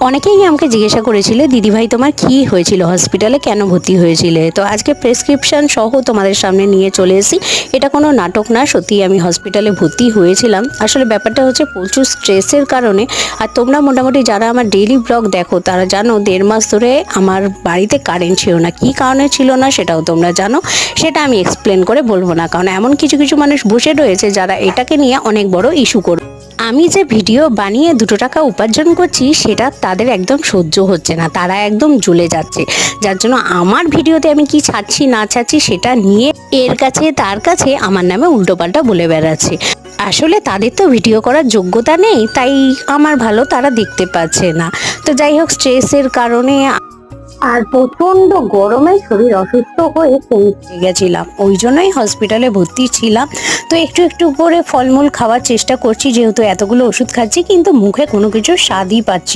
অনেকেই আমাকে জিজ্ঞাসা করেছিল, দিদিভাই, তোমার কি হয়েছিল? হসপিটালে কেন ভর্তি হয়েছিলে? তো আজকে প্রেসক্রিপশন সহ তোমাদের সামনে নিয়ে চলে এসেছি। এটা কোনো নাটক না সত্যি আমি হসপিটালে ভর্তি হয়েছিলাম। আসলে ব্যাপারটা হচ্ছে প্রচুর স্ট্রেসের কারণে, আর তোমরা মোটামুটি যারা আমার ডেইলি ব্লগ দেখো, তারা জানো দেড় মাস ধরে আমার বাড়িতে কারেন্ট ছিল না। কী কারণে ছিল না সেটাও তোমরা জানো, সেটা আমি এক্সপ্লেন করে বলব না। কারণ এমন কিছু কিছু মানুষ বসে রয়েছে যারা এটাকে নিয়ে অনেক বড় ইস্যু করবে আমি যে ভিডিও বানিয়ে দুটো টাকা উপার্জন করছি, সেটা তাদের একদম সহ্য হচ্ছে না। তারা একদম জ্বলে যাচ্ছে। যার জন্য আমার ভিডিওতে আমি কি ছাড়ছি, না ছাড়ছি, সেটা নিয়ে এর কাছে, তার কাছে আমার নামে উল্টোপাল্টা বলে বেড়াচ্ছে। আসলে তাদের তো ভিডিও করার যোগ্যতা নেই, তাই আমার ভালো তারা দেখতে পাচ্ছে না। তো যাই হোক, স্ট্রেসের কারণে আর প্রচণ্ড গরমে শরীর অসুস্থ হয়ে পৌঁছে গেছিলাম। ওই জন্যই হসপিটালে ভর্তি ছিলাম। তো একটু একটু করে ফলমূল খাওয়ার চেষ্টা করছি, যেহেতু এতগুলো ওষুধ খাচ্ছি, কিন্তু মুখে কোনো কিছু স্বাদই পাচ্ছি।